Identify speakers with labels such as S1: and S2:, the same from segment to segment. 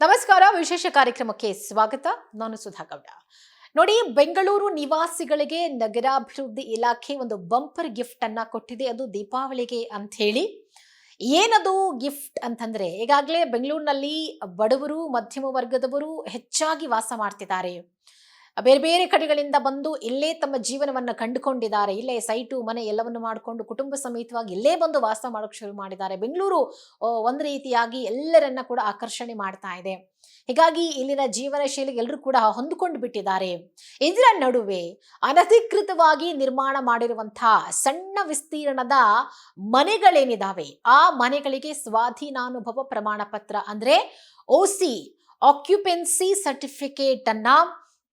S1: ನಮಸ್ಕಾರ, ವಿಶೇಷ ಕಾರ್ಯಕ್ರಮಕ್ಕೆ ಸ್ವಾಗತ. ನಾನು ಸುಧಾ ಗೌಡ ನೋಡಿ, ಬೆಂಗಳೂರು ನಿವಾಸಿಗಳಿಗೆ ನಗರಾಭಿವೃದ್ಧಿ ಇಲಾಖೆ ಒಂದು ಬಂಪರ್ ಗಿಫ್ಟ್ ಅನ್ನ ಕೊಟ್ಟಿದೆ. ಅದು ದೀಪಾವಳಿಗೆ ಅಂತ ಹೇಳಿ ಏನದು ಗಿಫ್ಟ್ ಅಂತಂದ್ರೆ, ಈಗಾಗಲೇ ಬೆಂಗಳೂರಿನಲ್ಲಿ ಬಡವರು, ಮಧ್ಯಮ ವರ್ಗದವರು ಹೆಚ್ಚಾಗಿ ವಾಸ ಮಾಡ್ತಿದ್ದಾರೆ. ಬೇರೆ ಬೇರೆ ಕಡೆಗಳಿಂದ ಬಂದು ಇಲ್ಲೇ ತಮ್ಮ ಜೀವನವನ್ನು ಕಂಡುಕೊಂಡಿದ್ದಾರೆ. ಇಲ್ಲೇ ಸೈಟು ಮನೆ ಎಲ್ಲವನ್ನು ಮಾಡಿಕೊಂಡು ಕುಟುಂಬ ಸಮೇತವಾಗಿ ಇಲ್ಲೇ ಬಂದು ವಾಸ ಮಾಡೋಕೆ ಶುರು ಮಾಡಿದ್ದಾರೆ. ಬೆಂಗಳೂರು ಒಂದು ರೀತಿಯಾಗಿ ಎಲ್ಲರನ್ನ ಕೂಡ ಆಕರ್ಷಣೆ ಮಾಡ್ತಾ ಇದೆ. ಹೀಗಾಗಿ ಇಲ್ಲಿನ ಜೀವನ ಶೈಲಿಗೆ ಎಲ್ಲರೂ ಕೂಡ ಹೊಂದಿಕೊಂಡು ಬಿಟ್ಟಿದ್ದಾರೆ. ಇದರ ನಡುವೆ ಅನಧಿಕೃತವಾಗಿ ನಿರ್ಮಾಣ ಮಾಡಿರುವಂತಹ ಸಣ್ಣ ವಿಸ್ತೀರ್ಣದ ಮನೆಗಳೇನಿದಾವೆ? ಆ ಮನೆಗಳಿಗೆ ಸ್ವಾಧೀನಾನುಭವ ಪ್ರಮಾಣ ಪತ್ರ ಅಂದ್ರೆ ಸಿ ಆಕ್ಯುಪೆನ್ಸಿ ಸರ್ಟಿಫಿಕೇಟ್ ಅನ್ನ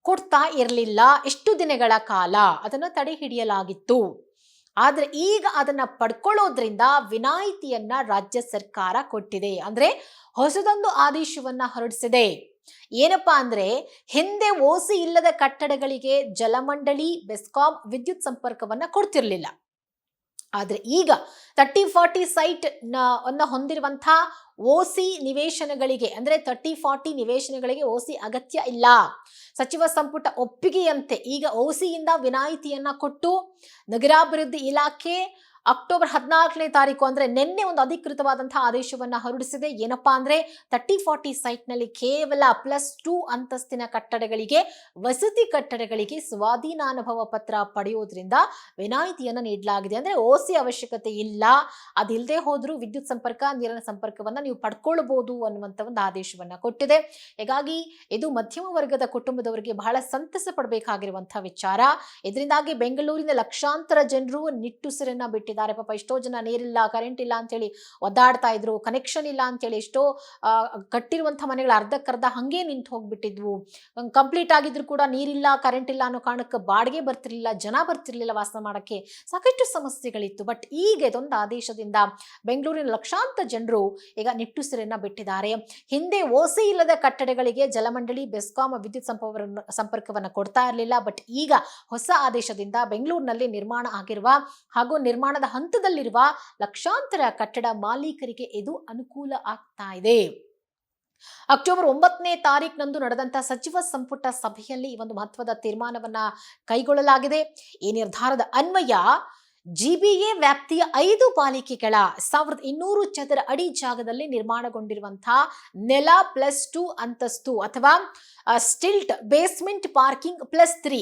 S1: ಕೊಡ್ತಾ ಇರಲಿಲ್ಲ ಎಷ್ಟು ದಿನಗಳ ಕಾಲ. ಅದನ್ನು ತಡೆ ಹಿಡಿಯಲಾಗಿತ್ತು ಆದರೆ ಈಗ ಅದನ್ನು ಪಡ್ಕೊಳ್ಳೋದ್ರಿಂದ ವಿನಾಯಿತಿಯನ್ನ ರಾಜ್ಯ ಸರ್ಕಾರ ಕೊಟ್ಟಿದೆ. ಅಂದ್ರೆ ಹೊಸದೊಂದು ಆದೇಶವನ್ನ ಹೊರಡಿಸಿದೆ. ಏನಪ್ಪಾ ಅಂದ್ರೆ ಹಿಂದೆ ಓಸಿ ಇಲ್ಲದ ಕಟ್ಟಡಗಳಿಗೆ ಜಲಮಂಡಳಿ, ಬೆಸ್ಕಾಂ ವಿದ್ಯುತ್ ಸಂಪರ್ಕವನ್ನ ಕೊಡ್ತಿರ್ಲಿಲ್ಲ. ಆದ್ರೆ ಈಗ ತರ್ಟಿ ಫಾರ್ಟಿ ಸೈಟ್ನ ಹೊಂದಿರುವಂಥ ಓ ಸಿ ನಿವೇಶನಗಳಿಗೆ, ಅಂದರೆ ತರ್ಟಿ ಫಾರ್ಟಿ ನಿವೇಶನಗಳಿಗೆ ಓಸಿ ಅಗತ್ಯ ಇಲ್ಲ. ಸಚಿವ ಸಂಪುಟ ಒಪ್ಪಿಗೆಯಂತೆ ಈಗ ಒ ಸಿಯಿಂದ ವಿನಾಯಿತಿಯನ್ನು ಕೊಟ್ಟು ನಗರಾಭಿವೃದ್ಧಿ ಇಲಾಖೆ ಅಕ್ಟೋಬರ್ ಹದಿನಾಲ್ಕನೇ ತಾರೀಕು ಅಂದ್ರೆ ನಿನ್ನೆ ಒಂದು ಅಧಿಕೃತವಾದಂತಹ ಆದೇಶವನ್ನ ಹೊರಡಿಸಿದೆ. ಏನಪ್ಪಾ ಅಂದ್ರೆ ತರ್ಟಿ ಫಾರ್ಟಿ ಸೈಟ್ನಲ್ಲಿ ಕೇವಲ ಪ್ಲಸ್ ಟೂ ಅಂತಸ್ತಿನ ಕಟ್ಟಡಗಳಿಗೆ, ವಸತಿ ಕಟ್ಟಡಗಳಿಗೆ ಸ್ವಾಧೀನಾನುಭವ ಪತ್ರ ಪಡೆಯೋದ್ರಿಂದ ವಿನಾಯಿತಿಯನ್ನು ನೀಡಲಾಗಿದೆ. ಅಂದ್ರೆ ಓಸಿ ಅವಶ್ಯಕತೆ ಇಲ್ಲ. ಅದಿಲ್ಲದೆ ಹೋದ್ರೂ ವಿದ್ಯುತ್ ಸಂಪರ್ಕ, ನೀರಿನ ಸಂಪರ್ಕವನ್ನ ನೀವು ಪಡ್ಕೊಳ್ಬಹುದು ಅನ್ನುವಂತ ಒಂದು ಆದೇಶವನ್ನ ಕೊಟ್ಟಿದೆ. ಹೀಗಾಗಿ ಇದು ಮಧ್ಯಮ ವರ್ಗದ ಕುಟುಂಬದವರಿಗೆ ಬಹಳ ಸಂತಸ ಪಡಬೇಕಾಗಿರುವಂತಹ ವಿಚಾರ. ಇದರಿಂದಾಗಿ ಬೆಂಗಳೂರಿನ ಲಕ್ಷಾಂತರ ಜನರು ನಿಟ್ಟುಸಿರನ್ನ ಬಿಟ್ಟಿದ್ದಾರೆ. ಪಾಪ ಎಷ್ಟೋ ಜನ ನೀರಿಲ್ಲ ಕರೆಂಟ್ ಇಲ್ಲ ಅಂತೇಳಿ ಒದ್ದಾಡ್ತಾ ಇದ್ರು ಕನೆಕ್ಷನ್ ಇಲ್ಲ ಅಂತೇಳಿ ಎಷ್ಟೋ ಕಟ್ಟಿರುವಂಥ ಮನೆಗಳು ಅರ್ಧಕ್ಕರ್ಧ ಹಂಗೆ ನಿಂತು ಹೋಗ್ಬಿಟ್ಟಿದ್ವು. ಕಂಪ್ಲೀಟ್ ಆಗಿದ್ರು ಕೂಡ ನೀರಿಲ್ಲ ಕರೆಂಟ್ ಇಲ್ಲ ಅನ್ನೋ ಕಾರಣಕ್ಕೆ ಬಾಡಿಗೆ ಬರ್ತಿರ್ಲಿಲ್ಲ, ಜನ ಬರ್ತಿರ್ಲಿಲ್ಲ ವಾಸ ಮಾಡೋಕ್ಕೆ ಸಾಕಷ್ಟು ಸಮಸ್ಯೆಗಳಿತ್ತು. ಬಟ್ ಈಗ ಇದೊಂದು ಆದೇಶದಿಂದ ಬೆಂಗಳೂರಿನ ಲಕ್ಷಾಂತರ ಜನರು ಈಗ ನಿಟ್ಟುಸಿರನ್ನ ಬಿಟ್ಟಿದ್ದಾರೆ. ಹಿಂದೆ ಓಸಿ ಇಲ್ಲದ ಕಟ್ಟಡಗಳಿಗೆ ಜಲಮಂಡಳಿ, ಬೆಸ್ಕಾಂ ವಿದ್ಯುತ್ ಸಂಪರ್ಕ ಸಂಪರ್ಕವನ್ನು ಕೊಡ್ತಾ ಇರಲಿಲ್ಲ. ಬಟ್ ಈಗ ಹೊಸ ಆದೇಶದಿಂದ ಬೆಂಗಳೂರಿನಲ್ಲಿ ನಿರ್ಮಾಣ ಆಗಿರುವ ಹಾಗೂ ನಿರ್ಮಾಣದ ಹಂತದಲ್ಲಿರುವ ಲಕ್ಷಾಂತರ ಕಟ್ಟಡ ಮಾಲೀಕರಿಗೆ ಇದು ಅನುಕೂಲ ಆಗ್ತಾ ಇದೆ. ಅಕ್ಟೋಬರ್ ಒಂಬತ್ತನೇ ತಾರೀಕಿನಂದು ನಡೆದಂತಹ ಸಚಿವ ಸಂಪುಟ ಸಭೆಯಲ್ಲಿ ಈ ಒಂದು ಮಹತ್ವದ ತೀರ್ಮಾನವನ್ನ ಕೈಗೊಳ್ಳಲಾಗಿದೆ. ಈ ನಿರ್ಧಾರದ ಅನ್ವಯ ಜಿಬಿಎ ವ್ಯಾಪ್ತಿಯ ಐದು ಪಾಲಿಕೆಗಳ ಸಾವಿರದ ಇನ್ನೂರು ಚದರ ಅಡಿ ಜಾಗದಲ್ಲಿ ನಿರ್ಮಾಣಗೊಂಡಿರುವಂತಹ ನೆಲ ಪ್ಲಸ್ ಟು ಅಂತಸ್ತು ಅಥವಾ stilt basement parking plus three.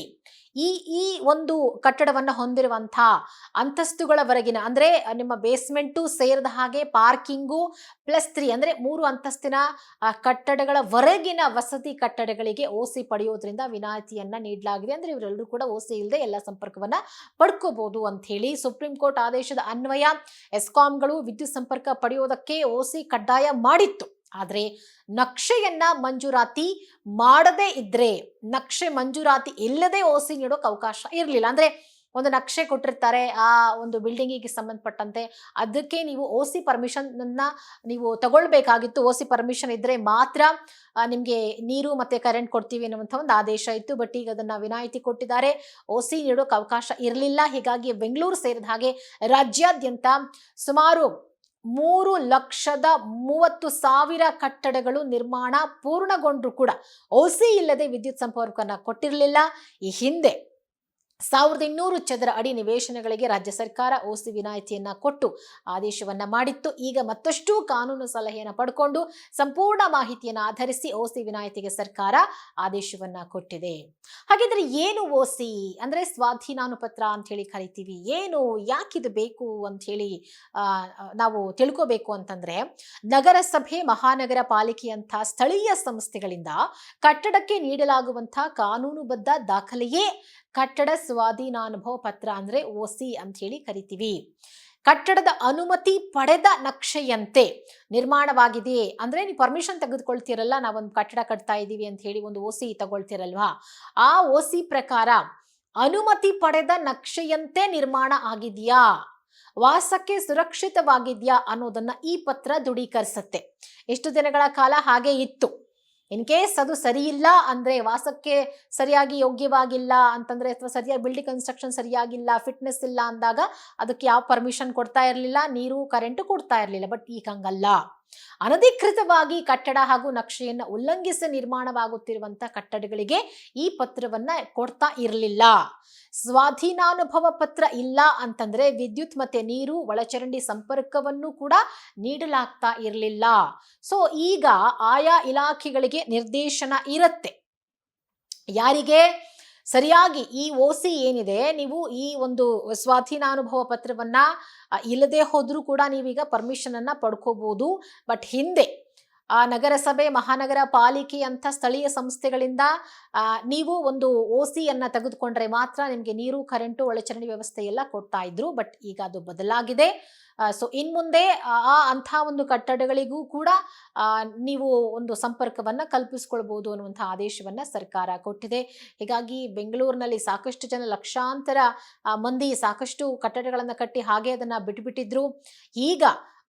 S1: ಈ ಈ ಒಂದು ಕಟ್ಟಡವನ್ನು ಹೊಂದಿರುವಂಥ ಅಂತಸ್ತುಗಳವರೆಗಿನ, ಅಂದ್ರೆ ನಿಮ್ಮ ಬೇಸ್ಮೆಂಟು ಸೇರಿದ ಹಾಗೆ ಪಾರ್ಕಿಂಗು ಪ್ಲಸ್ ತ್ರೀ ಅಂದ್ರೆ ಮೂರು ಅಂತಸ್ತಿನ ಕಟ್ಟಡಗಳ ಕಟ್ಟಡಗಳವರೆಗಿನ ವಸತಿ ಕಟ್ಟಡಗಳಿಗೆ ಓಸಿ ಪಡೆಯೋದ್ರಿಂದ ವಿನಾಯಿತಿಯನ್ನು ನೀಡಲಾಗಿದೆ. ಅಂದ್ರೆ ಇವರೆಲ್ಲರೂ ಕೂಡ ಓಸಿ ಇಲ್ಲದೆ ಎಲ್ಲ ಸಂಪರ್ಕವನ್ನ ಪಡ್ಕೋಬಹುದು ಅಂತ ಹೇಳಿ ಸುಪ್ರೀಂ ಕೋರ್ಟ್ ಆದೇಶದ ಅನ್ವಯ ಎಸ್ಕಾಂಗಳು ವಿದ್ಯುತ್ ಸಂಪರ್ಕ ಪಡೆಯೋದಕ್ಕೆ ಓಸಿ ಕಡ್ಡಾಯ ಮಾಡಿತ್ತು. ಆದ್ರೆ ನಕ್ಷೆಯನ್ನ ಮಂಜೂರಾತಿ ಮಾಡದೇ ಇದ್ರೆ, ನಕ್ಷೆ ಮಂಜೂರಾತಿ ಇಲ್ಲದೆ ಓಸಿ ನೀಡೋಕೆ ಅವಕಾಶ ಇರಲಿಲ್ಲ. ಅಂದ್ರೆ ಒಂದು ನಕ್ಷೆ ಕೊಟ್ಟಿರ್ತಾರೆ, ಆ ಒಂದು ಬಿಲ್ಡಿಂಗಿಗೆ ಸಂಬಂಧಪಟ್ಟಂತೆ ಅದಕ್ಕೆ ನೀವು ಓ ಸಿ ಪರ್ಮಿಷನ್ನ ನೀವು ತಗೊಳ್ಬೇಕಾಗಿತ್ತು. ಓ ಸಿ ಪರ್ಮಿಷನ್ ಇದ್ದರೆ ಮಾತ್ರ ನಿಮಗೆ ನೀರು ಮತ್ತು ಕರೆಂಟ್ ಕೊಡ್ತೀವಿ ಅನ್ನುವಂಥ ಒಂದು ಆದೇಶ ಇತ್ತು. ಬಟ್ ಈಗ ಅದನ್ನು ವಿನಾಯಿತಿ ಕೊಟ್ಟಿದ್ದಾರೆ. ಓ ಸಿ ನೀಡೋಕೆ ಅವಕಾಶ ಇರಲಿಲ್ಲ. ಹೀಗಾಗಿ ಬೆಂಗಳೂರು ಸೇರಿದ ಹಾಗೆ ರಾಜ್ಯಾದ್ಯಂತ ಸುಮಾರು ಮೂರು ಲಕ್ಷದ ಮೂವತ್ತು ಸಾವಿರ ಕಟ್ಟಡಗಳು ನಿರ್ಮಾಣ ಪೂರ್ಣಗೊಂಡರೂ ಕೂಡ ಔಸಿ ಇಲ್ಲದೆ ವಿದ್ಯುತ್ ಸಂಪರ್ಕವನ್ನು ಕೊಟ್ಟಿರಲಿಲ್ಲ. ಈ ಹಿಂದೆ ಸಾವಿರದ ಇನ್ನೂರು ಚದರ ಅಡಿ ನಿವೇಶನಗಳಿಗೆ ರಾಜ್ಯ ಸರ್ಕಾರ ಓಸಿ ವಿನಾಯಿತಿಯನ್ನ ಕೊಟ್ಟು ಆದೇಶವನ್ನ ಮಾಡಿತ್ತು. ಈಗ ಮತ್ತಷ್ಟು ಕಾನೂನು ಸಲಹೆಯನ್ನು ಪಡ್ಕೊಂಡು ಸಂಪೂರ್ಣ ಮಾಹಿತಿಯನ್ನು ಆಧರಿಸಿ ಓಸಿ ವಿನಾಯಿತಿಗೆ ಸರ್ಕಾರ ಆದೇಶವನ್ನ ಕೊಟ್ಟಿದೆ. ಹಾಗಿದ್ರೆ ಏನು ಓಸಿ? ಅಂದ್ರೆ ಸ್ವಾಧೀನಾನುಪತ್ರ ಅಂತ ಹೇಳಿ ಕರಿತೀವಿ. ಏನು? ಯಾಕಿದು ಬೇಕು ಅಂತ ಹೇಳಿ ನಾವು ತಿಳ್ಕೋಬೇಕು ಅಂತಂದ್ರೆ ನಗರಸಭೆ, ಮಹಾನಗರ ಪಾಲಿಕೆಯಂಥ ಸ್ಥಳೀಯ ಸಂಸ್ಥೆಗಳಿಂದ ಕಟ್ಟಡಕ್ಕೆ ನೀಡಲಾಗುವಂತಹ ಕಾನೂನುಬದ್ಧ ದಾಖಲೆಯೇ ಕಟ್ಟಡ ಸ್ವಾಧೀನ ಅನುಭವ ಪತ್ರ ಅಂದ್ರೆ ಓಸಿ ಅಂತ ಹೇಳಿ ಕರಿತೀವಿ. ಕಟ್ಟಡದ ಅನುಮತಿ ಪಡೆದ ನಕ್ಷೆಯಂತೆ ನಿರ್ಮಾಣವಾಗಿದೆಯೇ ಅಂದ್ರೆ ನೀವು ಪರ್ಮಿಷನ್ ತೆಗೆದುಕೊಳ್ತೀರಲ್ಲ, ನಾವೊಂದು ಕಟ್ಟಡ ಕಟ್ತಾ ಇದ್ದೀವಿ ಅಂತ ಹೇಳಿ ಒಂದು ಒ ಸಿ ತಗೊಳ್ತೀರಲ್ವಾ? ಆ ಓಸಿ ಪ್ರಕಾರ ಅನುಮತಿ ಪಡೆದ ನಕ್ಷೆಯಂತೆ ನಿರ್ಮಾಣ ಆಗಿದೆಯಾ? ವಾಸಕ್ಕೆ ಸುರಕ್ಷಿತವಾಗಿದೆಯಾ ಅನ್ನೋದನ್ನ ಈ ಪತ್ರ ದೃಢೀಕರಿಸುತ್ತೆ. ಎಷ್ಟು ದಿನಗಳ ಕಾಲ ಹಾಗೆ ಇತ್ತು. ಇನ್ ಕೇಸ್ ಅದು ಸರಿ ಇಲ್ಲ ಅಂದ್ರೆ ವಾಸಕ್ಕೆ ಸರಿಯಾಗಿ ಯೋಗ್ಯವಾಗಿಲ್ಲ ಅಂತಂದ್ರೆ ಅಥವಾ ಸರಿಯಾಗಿ ಬಿಲ್ಡಿಂಗ್ ಕನ್ಸ್ಟ್ರಕ್ಷನ್ ಸರಿಯಾಗಿಲ್ಲ ಫಿಟ್ನೆಸ್ ಇಲ್ಲ ಅಂದಾಗ ಅದಕ್ಕೆ ಯಾವ ಪರ್ಮಿಷನ್ ಕೊಡ್ತಾ ಇರಲಿಲ್ಲ, ನೀರು ಕರೆಂಟು ಕೊಡ್ತಾ ಇರಲಿಲ್ಲ. ಬಟ್ ಈಗ ಹಂಗಲ್ಲ. ಅನಧಿಕೃತವಾಗಿ ಕಟ್ಟಡ ಹಾಗೂ ನಕ್ಷೆಯನ್ನು ಉಲ್ಲಂಘಿಸಿ ನಿರ್ಮಾಣವಾಗುತ್ತಿರುವಂತ ಕಟ್ಟಡಗಳಿಗೆ ಈ ಪತ್ರವನ್ನ ಕೊಡ್ತಾ ಇರಲಿಲ್ಲ. ಸ್ವಾಧೀನಾನುಭವ ಪತ್ರ ಇಲ್ಲ ಅಂತಂದ್ರೆ ವಿದ್ಯುತ್ ಮತ್ತೆ ನೀರು, ಒಳಚರಂಡಿ ಸಂಪರ್ಕವನ್ನು ಕೂಡ ನೀಡಲಾಗ್ತಾ ಇರಲಿಲ್ಲ. ಸೊ ಈಗ ಆಯಾ ಇಲಾಖೆಗಳಿಗೆ ನಿರ್ದೇಶನ ಇರುತ್ತೆ. ಯಾರಿಗೆ? ಸರಿಯಾಗಿ ಈ ಓ ಸಿ ಏನಿದೆ, ನೀವು ಈ ಒಂದು ಸ್ವಾಧೀನಾನುಭವ ಪತ್ರವನ್ನ ಇಲ್ಲದೆ ಹೋದರೂ ಕೂಡ ನೀವೀಗ ಪರ್ಮಿಷನ್ ಪಡ್ಕೋಬೋದು. ಬಟ್ ಹಿಂದೆ ಆ ನಗರಸಭೆ, ಮಹಾನಗರ ಪಾಲಿಕೆ ಅಂತ ಸ್ಥಳೀಯ ಸಂಸ್ಥೆಗಳಿಂದ ನೀವು ಒಂದು ಓ ಸಿಯನ್ನು ತೆಗೆದುಕೊಂಡ್ರೆ ಮಾತ್ರ ನಿಮಗೆ ನೀರು, ಕರೆಂಟು, ಒಳಚರಂಡಿ ವ್ಯವಸ್ಥೆ ಎಲ್ಲ ಕೊಡ್ತಾ ಇದ್ರು. ಬಟ್ ಈಗ ಅದು ಬದಲಾಗಿದೆ. ಸೊ ಇನ್ ಮುಂದೆ ಆ ಅಂಥ ಒಂದು ಕಟ್ಟಡಗಳಿಗೂ ಕೂಡ ನೀವು ಒಂದು ಸಂಪರ್ಕವನ್ನ ಕಲ್ಪಿಸ್ಕೊಳ್ಬಹುದು ಅನ್ನುವಂಥ ಆದೇಶವನ್ನ ಸರ್ಕಾರ ಕೊಟ್ಟಿದೆ. ಹೀಗಾಗಿ ಬೆಂಗಳೂರಿನಲ್ಲಿ ಸಾಕಷ್ಟು ಜನ ಲಕ್ಷಾಂತರ ಮಂದಿ ಸಾಕಷ್ಟು ಕಟ್ಟಡಗಳನ್ನು ಕಟ್ಟಿ ಹಾಗೆ ಅದನ್ನ ಬಿಟ್ಟುಬಿಟ್ಟಿದ್ರು ಈಗ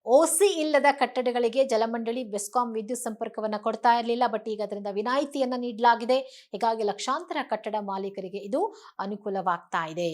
S1: ಓಸಿ ಇಲ್ಲದ ಕಟ್ಟಡಗಳಿಗೆ ಜಲಮಂಡಳಿ, ಬೆಸ್ಕಾಂ ವಿದ್ಯುತ್ ಸಂಪರ್ಕವನ್ನು ಕೊಡ್ತಾ ಇರಲಿಲ್ಲ ಬಟ್ ಈಗ ಅದರಿಂದ ವಿನಾಯಿತಿಯನ್ನು ನೀಡಲಾಗಿದೆ. ಹೀಗಾಗಿ ಲಕ್ಷಾಂತರ ಕಟ್ಟಡ ಮಾಲೀಕರಿಗೆ ಇದು ಅನುಕೂಲವಾಗ್ತಾ ಇದೆ.